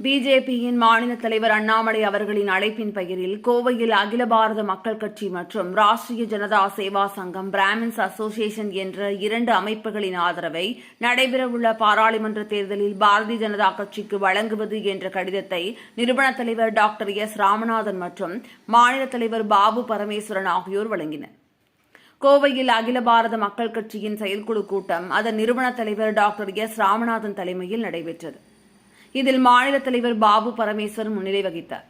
பிஜேபியின் மாநில தலைவர் அண்ணாமலை அவர்களின் அழைப்பின் பெயரில் கோவையில் அகில பாரத மக்கள் கட்சி மற்றும் ராஷ்டிரிய ஜனதா சேவா சங்கம் பிராமின்ஸ் அசோசியேஷன் என்ற இரண்டு அமைப்புகளின் ஆதரவை நடைபெறவுள்ள பாராளுமன்ற தேர்தலில் பாரதிய ஜனதா கட்சிக்கு வழங்குவது என்ற கடிதத்தை நிறுவன தலைவர் டாக்டர் எஸ் ராமநாதன் மற்றும் மாநில தலைவர் பாபு பரமேஸ்வரன் ஆகியோர் வழங்கினர். கோவையில் அகில பாரத மக்கள் கட்சியின் செயற்குழு கூட்டம் அதன் நிறுவன தலைவர் டாக்டர் எஸ் ராமநாதன் தலைமையில் நடைபெற்றது. இதில் மாநில தலைவர் பாபு பரமேஸ்வரன் முன்னிலை வகித்தார்.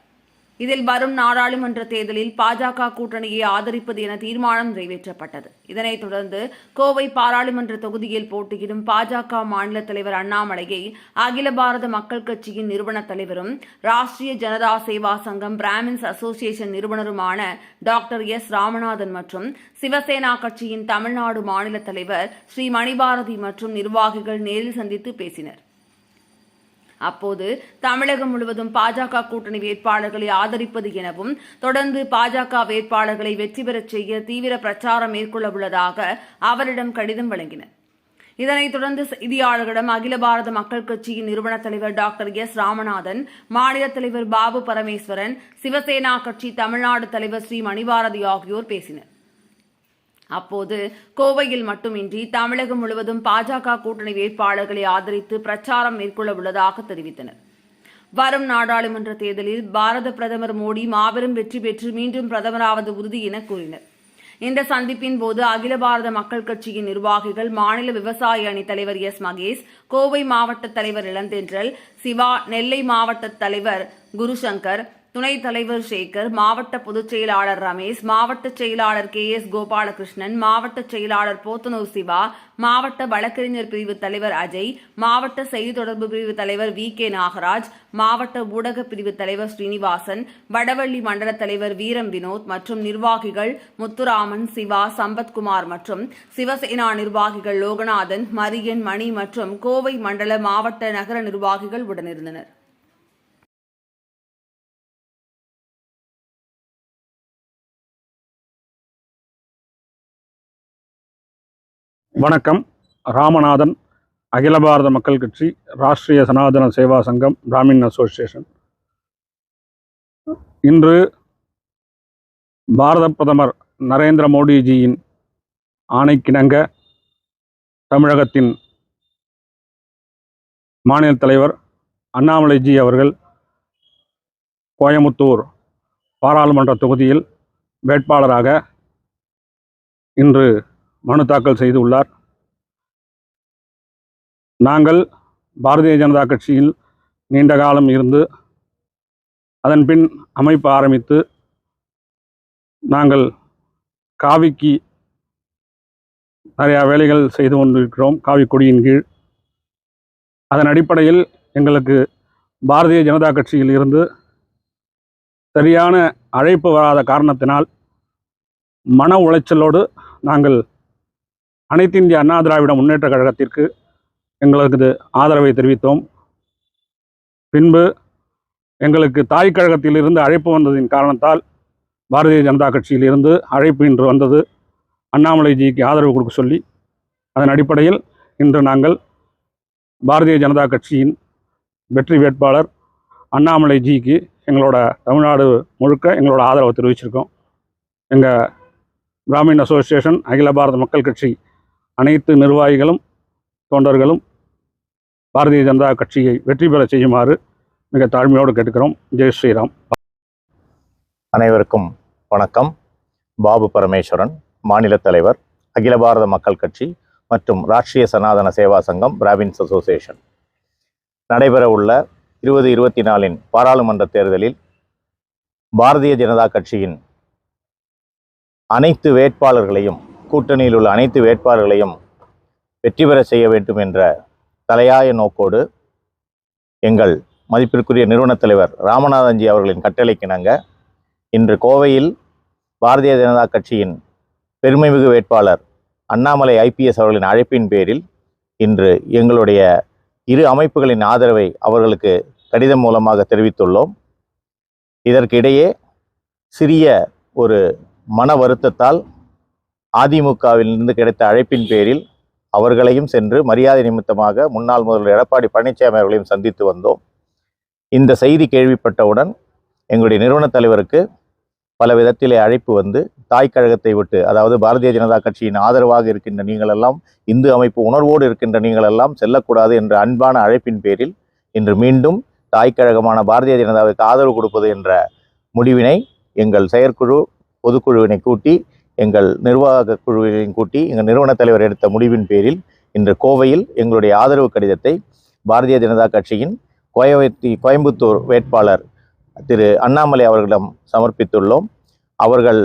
இதில் வரும் நாடாளுமன்ற தேர்தலில் பாஜக கூட்டணியை ஆதரிப்பது என தீர்மானம் நிறைவேற்றப்பட்டது. இதனைத் தொடர்ந்து கோவை பாராளுமன்ற தொகுதியில் போட்டியிடும் பாஜக மாநில தலைவர் அண்ணாமலையை அகில பாரத மக்கள் கட்சியின் நிறுவன தலைவரும் ராஷ்டிரிய ஜனதா சேவா சங்கம் பிராமின்ஸ் அசோசியேஷன் நிறுவனருமான டாக்டர் எஸ் ராமநாதன் மற்றும் சிவசேனா கட்சியின் தமிழ்நாடு மாநில தலைவர் ஸ்ரீ மணிபாரதி மற்றும் நிர்வாகிகள் நேரில் சந்தித்து பேசினர். அப்போது தமிழகம் முழுவதும் பாஜக கூட்டணி வேட்பாளர்களை ஆதரிப்பது எனவும் தொடர்ந்து பாஜக வேட்பாளர்களை வெற்றி பெறச் செய்ய தீவிர பிரச்சாரம் மேற்கொள்ள உள்ளதாக அவரிடம் கடிதம் வழங்கினர். இதனைத் தொடர்ந்து செய்தியாளர்களிடம் அகில பாரத மக்கள் கட்சியின் நிறுவன தலைவர் டாக்டர் எஸ் ராமநாதன் மாநில தலைவர் பாபு பரமேஸ்வரன் சிவசேனா கட்சி தமிழ்நாடு தலைவர் ஸ்ரீ மணிபாரதி ஆகியோர் பேசினர். அப்போது கோவையில் மட்டுமின்றி தமிழகம் முழுவதும் பாஜக கூட்டணி வேட்பாளர்களை ஆதரித்து பிரச்சாரம் மேற்கொள்ள உள்ளதாக தெரிவித்தனர். வரும் நாடாளுமன்ற தேர்தலில் பாரத பிரதமர் மோடி மாபெரும் வெற்றி பெற்று மீண்டும் பிரதமராவது உறுதி என கூறினர். இந்த சந்திப்பின் போது அகில பாரத மக்கள் கட்சியின் நிர்வாகிகள் மாநில விவசாய அணி தலைவர் எஸ் மகேஷ் கோவை மாவட்ட தலைவர் இளந்தென்றல் சிவா நெல்லை மாவட்ட தலைவர் குருசங்கர் துணைத் தலைவர் சேகர் மாவட்ட பொதுச் செயலாளர் ரமேஷ் மாவட்ட செயலாளர் கே எஸ் கோபாலகிருஷ்ணன் மாவட்ட செயலாளர் போத்தனூர் சிவா மாவட்ட வழக்கறிஞர் பிரிவு தலைவர் அஜய் மாவட்ட செய்தி தொடர்பு பிரிவு தலைவர் வி கே நாகராஜ் மாவட்ட ஊடக பிரிவு தலைவர் ஸ்ரீனிவாசன் வடவள்ளி மண்டல தலைவர் வீரம் வினோத் மற்றும் நிர்வாகிகள் முத்துராமன் சிவா சம்பத்குமார் மற்றும் சிவசேனா நிர்வாகிகள் லோகநாதன் மரியன் மணி மற்றும் கோவை மண்டல மாவட்ட நகர நிர்வாகிகள் உடனிருந்தனர். வணக்கம். ராமநாதன் அகில பாரத மக்கள் கட்சி ராஷ்டிரிய சனாதன சேவா சங்கம் பிராமின் அசோசியேஷன். இன்று பாரத பிரதமர் நரேந்திர மோடிஜியின் ஆணைக்கிணங்க தமிழகத்தின் மாநில தலைவர் அண்ணாமலைஜி அவர்கள் கோயமுத்தூர் பாராளுமன்ற தொகுதியில் வேட்பாளராக இன்று மனு தாக்கல் செய்துள்ளார் நாங்கள் பாரதிய ஜனதா கட்சியில் நீண்ட காலம் இருந்து அதன் பின் அமைப்பு ஆரம்பித்து நாங்கள் காவிக்கு நிறையா வேலைகள் செய்து கொண்டிருக்கிறோம். காவி கொடியின் கீழ். அதன் அடிப்படையில் எங்களுக்கு பாரதிய ஜனதா கட்சியில் இருந்து சரியான அழைப்பு வராத காரணத்தினால் மன உளைச்சலோடு நாங்கள் அனைத்து இந்திய அண்ணா திராவிட முன்னேற்ற கழகத்திற்கு எங்களுக்கு ஆதரவை தெரிவித்தோம். பின்பு எங்களுக்கு தாய் கழகத்திலிருந்து அழைப்பு வந்ததின் காரணத்தால் பாரதிய ஜனதா கட்சியிலிருந்து அழைப்பு இன்று வந்தது. அண்ணாமலைஜிக்கு ஆதரவு கொடுக்க சொல்லி அதன் அடிப்படையில் இன்று நாங்கள் பாரதிய ஜனதா கட்சியின் வெற்றி வேட்பாளர் அண்ணாமலைஜிக்கு எங்களோட தமிழ்நாடு முழுக்க எங்களோட ஆதரவை தெரிவிச்சிருக்கோம். எங்கள் பிராமின் அசோசியேஷன் அகில பாரத மக்கள் கட்சி அனைத்து நிர்வாகிகளும் தொண்டர்களும் பாரதிய ஜனதா கட்சியை வெற்றி பெற செய்யுமாறு மிக தாழ்மையோடு கேட்டுக்கிறோம். ஜெய் ஸ்ரீராம். அனைவருக்கும் வணக்கம். பாபு பரமேஸ்வரன் மாநில தலைவர் அகில பாரத மக்கள் கட்சி மற்றும் ராஷ்டிரிய சனாதன சேவா சங்கம் பிராவின்ஸ் அசோசியேஷன் நடைபெறவுள்ள இருபது இருபத்தி நாலின் பாராளுமன்ற தேர்தலில் பாரதிய ஜனதா கட்சியின் அனைத்து வேட்பாளர்களையும் கூட்டணியில் உள்ள அனைத்து வேட்பாளர்களையும் வெற்றி பெற செய்ய வேண்டும் என்ற தலையாய நோக்கோடு எங்கள் மதிப்பிற்குரிய நிறுவனத் தலைவர் ராமநாதன்ஜி அவர்களின் கட்டளைக்கிணங்க இன்று கோவையில் பாரதிய ஜனதா கட்சியின் பெருமைமிகு வேட்பாளர் அண்ணாமலை ஐபிஎஸ் அவர்களின் அழைப்பின் பேரில் இன்று எங்களுடைய இரு அமைப்புகளின் ஆதரவை அவர்களுக்கு கடிதம் மூலமாக தெரிவித்துள்ளோம். இதற்கிடையே சிறிய ஒரு மன வருத்தத்தால் அதிமுகவிலிருந்து கிடைத்த அழைப்பின் பேரில் அவர்களையும் சென்று மரியாதை நிமித்தமாக முன்னாள் முதல்வர் எடப்பாடி பழனிசாமி அவர்களையும் சந்தித்து வந்தோம். இந்த செய்தி கேள்விப்பட்டவுடன் எங்களுடைய நிறுவனத் தலைவருக்கு பல விதத்திலே அழைப்பு வந்து தாய் கழகத்தை விட்டு அதாவது பாரதிய ஜனதா கட்சியின் ஆதரவாக இருக்கின்ற நீங்களெல்லாம் இந்து அமைப்பு உணர்வோடு இருக்கின்ற நீங்களெல்லாம் செல்லக்கூடாது என்ற அன்பான அழைப்பின் பேரில் இன்று மீண்டும் தாய் கழகமான பாரதிய ஜனதாவுக்கு ஆதரவு கொடுப்பது என்ற முடிவினை எங்கள் செயற்குழு பொதுக்குழுவினை கூட்டி எங்கள் நிர்வாக குழுவையும் கூட்டி எங்கள் நிறுவனத் தலைவர் எடுத்த முடிவின் பேரில் இன்று கோவையில் எங்களுடைய ஆதரவு கடிதத்தை பாரதிய ஜனதா கட்சியின் கோயவத்தி கோயம்புத்தூர் வேட்பாளர் திரு அண்ணாமலை அவர்களிடம் சமர்ப்பித்துள்ளோம். அவர்கள்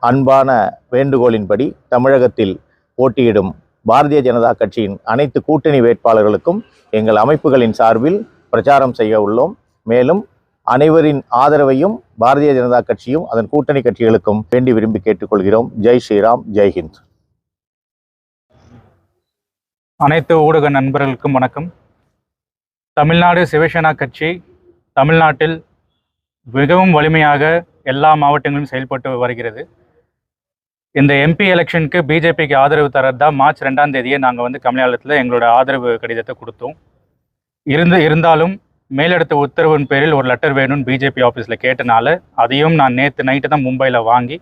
அன்பான வேண்டுகோளின்படி தமிழகத்தில் போட்டியிடும் பாரதிய ஜனதா கட்சியின் அனைத்து கூட்டணி வேட்பாளர்களுக்கும் எங்கள் அமைப்புகளின் சார்பில் பிரச்சாரம் செய்ய உள்ளோம். மேலும் அனைவரின் ஆதரவையும் பாரதிய ஜனதா கட்சியும் அதன் கூட்டணி கட்சிகளுக்கும் வேண்டி விரும்பி கேட்டுக்கொள்கிறோம். ஜெய் ஸ்ரீராம் ஜெய்ஹிந்த் அனைத்து ஊடக நண்பர்களுக்கும் வணக்கம். தமிழ்நாடு சிவசேனா கட்சி தமிழ்நாட்டில் மிகவும் வலிமையாக எல்லா மாவட்டங்களிலும் செயல்பட்டு வருகிறது. இந்த எம்பி எலெக்ஷனுக்கு பிஜேபிக்கு ஆதரவு தரது தான் மார்ச் ரெண்டாம் தேதியே நாங்கள் வந்து கமலாலயத்தில் எங்களோட ஆதரவு கடிதத்தை கொடுத்தோம். இருந்து இருந்தாலும் மேலெடுத்த உத்தரவின் பேரில் ஒரு லெட்டர் வேணும்னு பிஜேபி ஆஃபீஸில் கேட்டனால அதையும் நான் நேற்று நைட்டு தான் மும்பையில் வாங்கி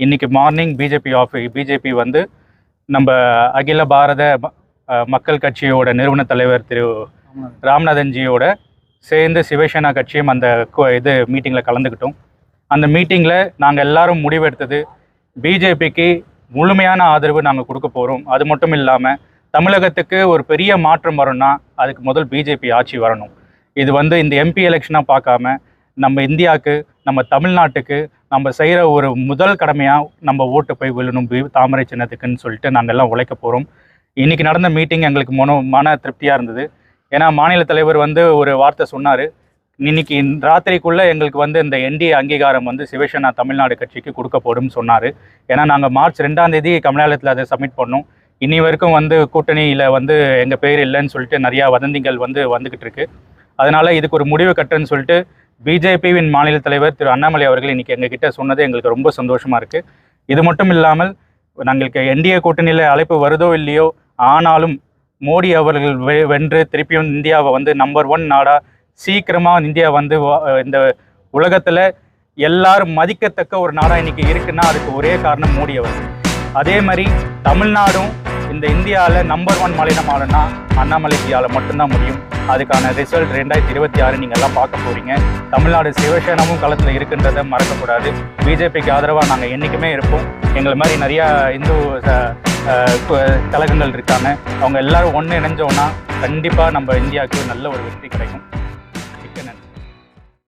இன்னைக்கு மார்னிங் பிஜேபி ஆஃபீ பிஜேபி வந்து நம்ம அகில பாரத மக்கள் கட்சியோட நிறுவன தலைவர் திரு ராம்நாதன்ஜியோட சேர்ந்து சிவசேனா கட்சியும் அந்த இது மீட்டிங்கில் கலந்துக்கிட்டோம் அந்த மீட்டிங்கில் நாங்கள் எல்லாரும் முடிவெடுத்தது பிஜேபிக்கு முழுமையான ஆதரவு நாங்கள் கொடுக்க போகிறோம் அது மட்டும் இல்லாமல் தமிழகத்துக்கு ஒரு பெரிய மாற்றம் வரணும்னா அதுக்கு முதல் பிஜேபி ஆட்சி வரணும். இது வந்து இந்த எம்பி எலெக்ஷனாக பார்க்காம நம்ம இந்தியாவுக்கு நம்ம தமிழ்நாட்டுக்கு நம்ம செய்கிற ஒரு முதல் கடமையாக நம்ம ஓட்டு போய் விழணும் தாமரை சின்னத்துக்குன்னு சொல்லிட்டு நாங்கள் எல்லாம் உழைக்க போகிறோம் இன்றைக்கி நடந்த மீட்டிங் எங்களுக்கு மனோ மன திருப்தியாக இருந்தது. ஏன்னா மாநில தலைவர் வந்து ஒரு வார்த்தை சொன்னார். இன்னைக்கு ராத்திரிக்குள்ளே எங்களுக்கு வந்து இந்த என்டிஏ அங்கீகாரம் வந்து சிவசேனா தமிழ்நாடு கட்சிக்கு கொடுக்கப்படும் சொன்னார். ஏன்னா நாங்கள் மார்ச் ரெண்டாம் தேதி கமலாலயத்தில் அதை சப்மிட் பண்ணோம். இனி வரைக்கும் வந்து கூட்டணியில் வந்து எங்கள் பேர் இல்லைன்னு சொல்லிட்டு நிறையா வதந்திகள் வந்து வந்துக்கிட்டு இருக்குது அதனால் இதுக்கு ஒரு முடிவு கட்டுன்னு சொல்லிட்டு பிஜேபியின் மாநில தலைவர் திரு அண்ணாமலை அவர்கள் இன்றைக்கி எங்ககிட்ட சொன்னது எங்களுக்கு ரொம்ப சந்தோஷமாக இருக்குது இது மட்டும் இல்லாமல் நாங்களுக்கு என்டிஏ கூட்டணியில் அழைப்பு வருதோ இல்லையோ ஆனாலும் மோடி அவர்கள் வென்று திருப்பியும் இந்தியாவை வந்து நம்பர் ஒன் நாடாக சீக்கிரமாக இந்தியா வந்து இந்த உலகத்தில் எல்லாரும் மதிக்கத்தக்க ஒரு நாடாக இன்றைக்கி இருக்குன்னா அதுக்கு ஒரே காரணம் மோடி அவர்கள். அதே மாதிரி தமிழ்நாடும் இந்த இந்தியாவில் நம்பர் ஒன் மாநிலம் ஆளுன்னா அண்ணாமலை அண்ணாமலைஜியால் மட்டும்தான் முடியும். அதுக்கான ரிசல்ட் ரெண்டாயிரத்தி இருபத்தி ஆறு நீங்கள் எல்லாம் பார்க்க போகிறீங்க தமிழ்நாடு சிவசேனாவும் களத்தில் இருக்குன்றதை மறக்கக்கூடாது. பிஜேபிக்கு ஆதரவாக நாங்கள் என்றைக்குமே இருப்போம். எங்களை மாதிரி நிறையா இந்து கழகங்கள் இருக்காங்க. அவங்க எல்லாரும் ஒன்று இணைஞ்சோன்னா கண்டிப்பாக நம்ம இந்தியாவுக்கு நல்ல ஒரு வெற்றி கிடைக்கும்.